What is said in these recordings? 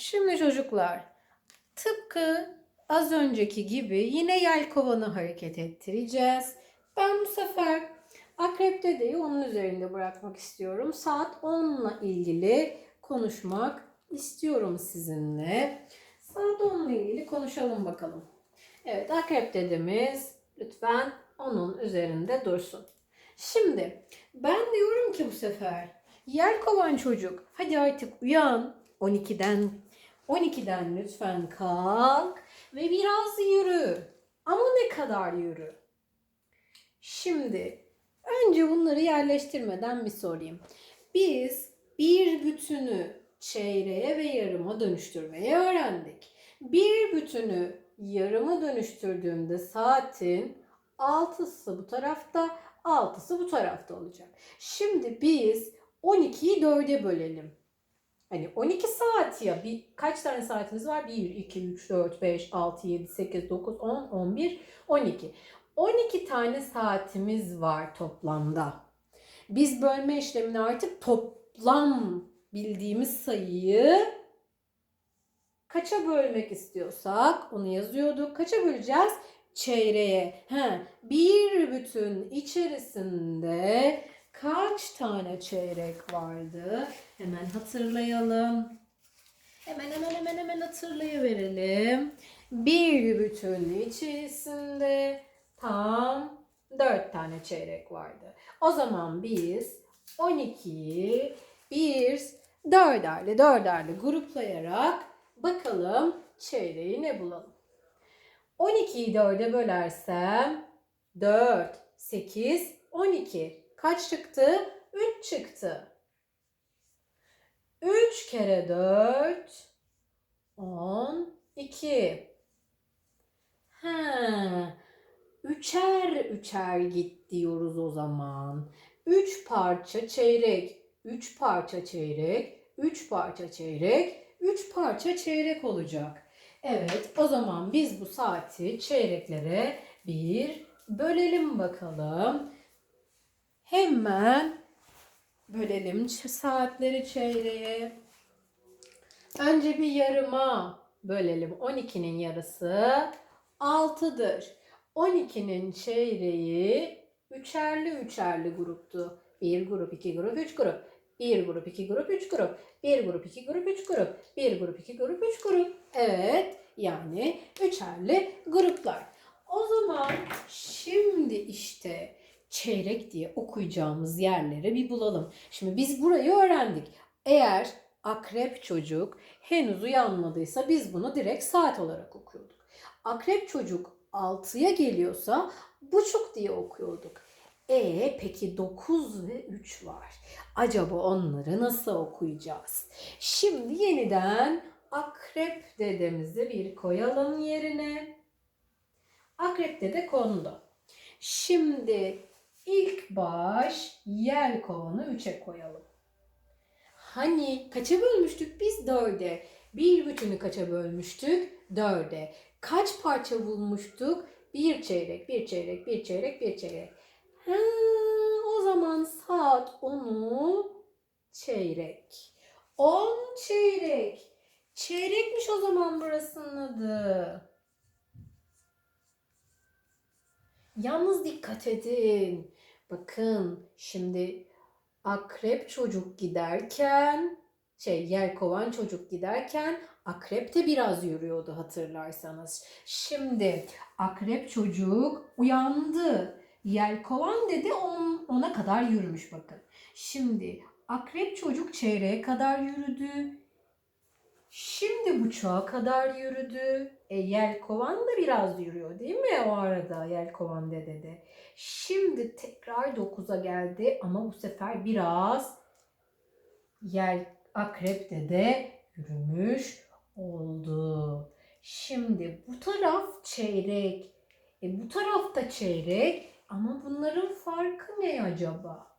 Şimdi çocuklar tıpkı az önceki gibi yine yelkovanı hareket ettireceğiz. Ben bu sefer akrep dedeyi onun üzerinde bırakmak istiyorum. Saat 10'la ilgili konuşmak istiyorum sizinle. Saat 10'la ilgili konuşalım bakalım. Evet akrep dedemiz lütfen onun üzerinde dursun. Şimdi ben diyorum ki bu sefer Yelkovan çocuk hadi artık uyan 12'den 12'den lütfen kalk ve biraz yürü. Ama ne kadar yürü? Şimdi önce bunları yerleştirmeden bir sorayım. Biz bir bütünü çeyreğe ve yarıma dönüştürmeyi öğrendik. Bir bütünü yarıma dönüştürdüğümde saatin altısı bu tarafta, altısı bu tarafta olacak. Şimdi biz 12'yi 4'e bölelim. Hani 12 saat ya. Bir, kaç tane saatimiz var? 1, 2, 3, 4, 5, 6, 7, 8, 9, 10, 11, 12. 12 tane saatimiz var toplamda. Biz bölme işlemini artık toplam bildiğimiz sayıyı kaça bölmek istiyorsak onu yazıyorduk. Kaça böleceğiz? Çeyreğe. He, bir bütün içerisinde kaç tane çeyrek vardı? Hemen hatırlayalım. Hemen hemen hemen hemen hatırlayıverelim. Bir bütün içerisinde tam 4 tane çeyrek vardı. O zaman biz 12'yi bir dörderli dörderli gruplayarak bakalım çeyreği ne bulalım. 12'yi 4'e bölersem 4, 8, 12. Kaç çıktı? 3 çıktı. 3 kere 4 12. Ha, üçer üçer git diyoruz o zaman. 3 parça çeyrek, 3 parça çeyrek, 3 parça çeyrek, 3 parça çeyrek olacak. Evet, o zaman biz bu saati çeyreklere bir bölelim bakalım. Hemen bölelim saatleri çeyreğe. Önce bir yarıma bölelim. 12'nin yarısı 6'dır. 12'nin çeyreği üçerli üçerli gruptu. Bir grup, iki grup, üç grup. Bir grup, iki grup, üç grup. Bir grup, iki grup, üç grup. Bir grup, iki grup, üç grup. Evet, yani üçerli gruplar. O zaman şimdi işte çeyrek diye okuyacağımız yerleri bir bulalım. Şimdi biz burayı öğrendik. Eğer akrep çocuk henüz uyanmadıysa biz bunu direkt saat olarak okuyorduk. Akrep çocuk 6'ya geliyorsa buçuk diye okuyorduk. E peki 9 ve 3 var. Acaba onları nasıl okuyacağız? Şimdi yeniden akrep dedemizi bir koyalım yerine. Akrep dede kondu. Şimdi ilk baş yel kovanı 3'e koyalım. Hani kaça bölmüştük biz? 4'e. Bir bütünü kaça bölmüştük? 4'e. Kaç parça bulmuştuk? Bir çeyrek, bir çeyrek, bir çeyrek, bir çeyrek. Ha, o zaman saat 10'u çeyrek. 10 çeyrek. Çeyrekmiş o zaman burasının adı. Yalnız dikkat edin. Bakın şimdi akrep çocuk giderken şey yelkovan çocuk giderken akrep de biraz yürüyordu hatırlarsanız. Şimdi akrep çocuk uyandı. Yelkovan dedi on, ona kadar yürümüş bakın. Şimdi akrep çocuk çeyreğe kadar yürüdü. Şimdi buçuğa kadar yürüdü. E yelkovan da biraz yürüyor değil mi o arada yelkovan dede de. Şimdi tekrar 9'a geldi ama bu sefer biraz yel akrep dede yürümüş oldu. Şimdi bu taraf çeyrek. E bu tarafta çeyrek ama bunların farkı ne acaba?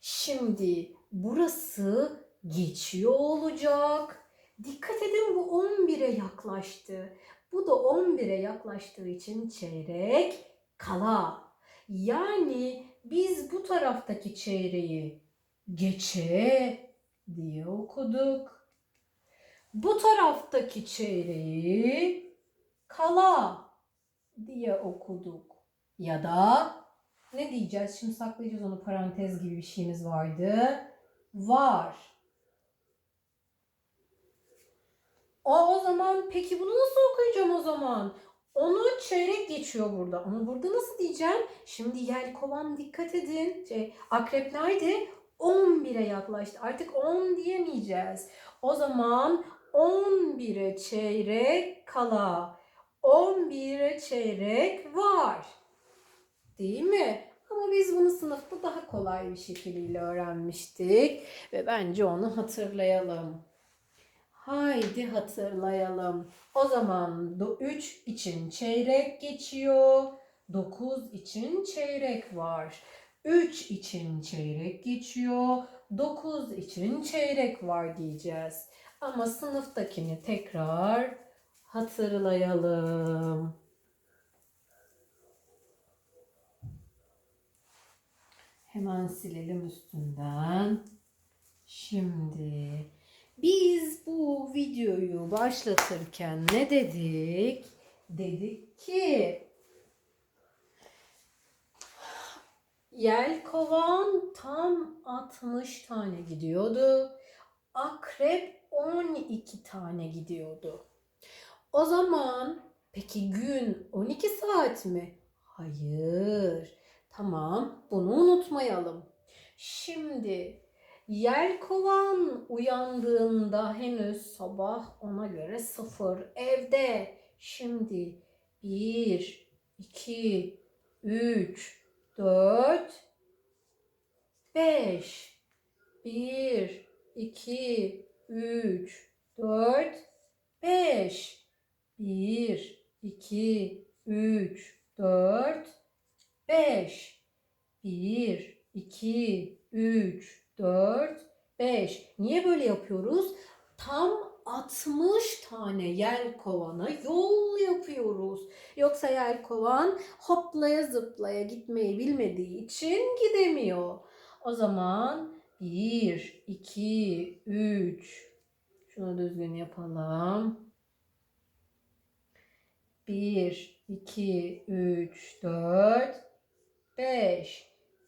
Şimdi burası geçiyor olacak. Dikkat edin bu 11'e yaklaştı. Bu da 11'e yaklaştığı için çeyrek kala. Yani biz bu taraftaki çeyreği geçe diye okuduk. Bu taraftaki çeyreği kala diye okuduk. Ya da ne diyeceğiz? Şimdi saklayacağız onu parantez gibi bir şeyimiz vardı. Var. O, o zaman peki bunu nasıl okuyacağım o zaman? Onu çeyrek geçiyor burada. Ama burada nasıl diyeceğim? Şimdi yelkovan dikkat edin. Şey, akrep nerede? 11'e yaklaştı. Artık 10 diyemeyeceğiz. O zaman 11'e çeyrek kala. 11'e çeyrek var. Değil mi? Ama biz bunu sınıfta daha kolay bir şekilde öğrenmiştik. Ve bence onu hatırlayalım. Haydi hatırlayalım. O zaman 3 için çeyrek geçiyor. 9 için çeyrek var. 3 için çeyrek geçiyor. 9 için çeyrek var diyeceğiz. Ama sınıftakini tekrar hatırlayalım. Hemen silelim üstünden. Şimdi biz bu videoyu başlatırken ne dedik? Dedik ki Yelkovan tam 60 tane gidiyordu. Akrep 12 tane gidiyordu. O zaman peki gün 12 saat mi? Hayır. Tamam, bunu unutmayalım. Şimdi Yelkovan uyandığında henüz sabah ona göre sıfır evde. Şimdi bir, iki, üç, dört, beş. Bir, iki, üç, dört, beş. Bir, iki, üç, dört, beş. Bir, iki, üç, 4, 5. Niye böyle yapıyoruz? Tam 60 tane yelkovana yol yapıyoruz. Yoksa yelkovan hoplaya zıplaya gitmeyi bilmediği için gidemiyor. O zaman 1, 2, 3. Şunu düzgün yapalım. 1, 2, 3, 4, 5.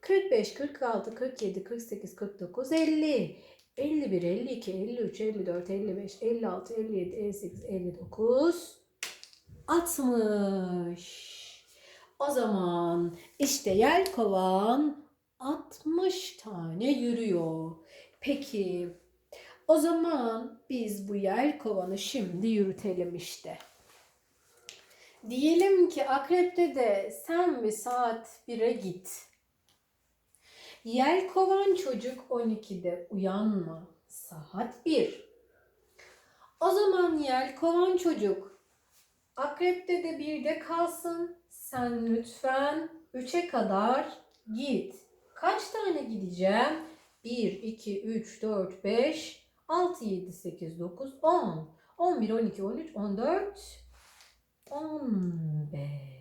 45, 46, 47, 48, 49, 50, 51, 52, 53, 54, 55, 56, 57, 58, 59, 60. O zaman işte yelkovan 60 tane yürüyor. Peki o zaman biz bu yelkovanı şimdi yürütelim işte. Diyelim ki akrepte de sen bir saat 1'e git. Yelkovan çocuk 12'de uyanma. Saat 1. O zaman yelkovan çocuk akrepte de 1'de kalsın. Sen lütfen 3'e kadar git. Kaç tane gideceğim? 1, 2, 3, 4, 5, 6, 7, 8, 9, 10. 11, 12, 13, 14, 15.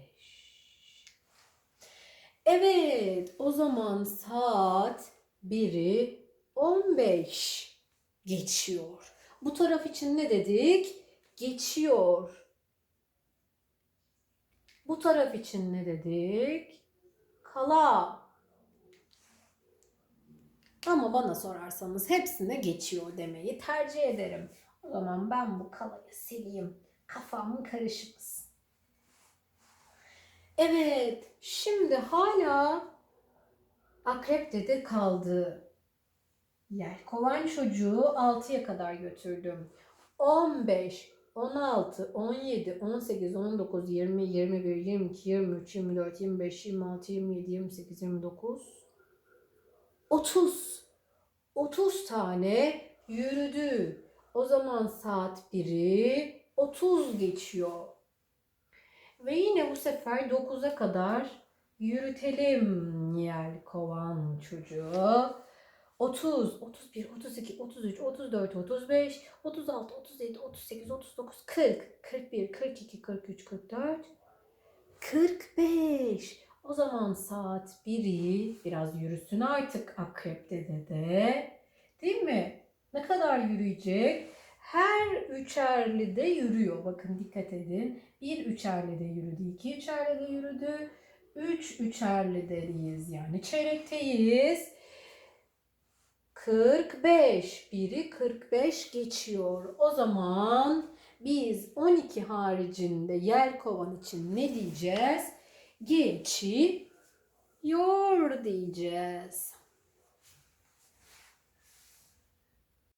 Evet, o zaman saat 1'i 15 geçiyor. Bu taraf için ne dedik? Geçiyor. Bu taraf için ne dedik? Kala. Ama bana sorarsanız hepsine geçiyor demeyi tercih ederim. O zaman ben bu kalayı sileyim. Kafam karışmasın. Evet, şimdi hala akrep dede kaldı. Yelkovan çocuğu 6'ya kadar götürdüm. 15, 16, 17, 18, 19, 20, 21, 22, 23, 24, 25, 26, 27, 28, 29, 30. 30 tane yürüdü. O zaman saat 1'i 30 geçiyor. Ve yine bu sefer 9'a kadar yürütelim yelkovan çocuğu. 30, 31, 32, 33, 34, 35, 36, 37, 38, 39, 40, 41, 42, 43, 44, 45. O zaman saat 1'i biraz yürüsün artık akrep dede de. Değil mi? Ne kadar yürüyecek? Her üçerli de yürüyor. Bakın dikkat edin. Bir üçerli de yürüdü, iki üçerli de yürüdü. Üç üçerli deyiz yani çeyrekteyiz. 45. Biri 45 geçiyor. O zaman biz 12 haricinde yelkovan için ne diyeceğiz? Geçiyor diyeceğiz.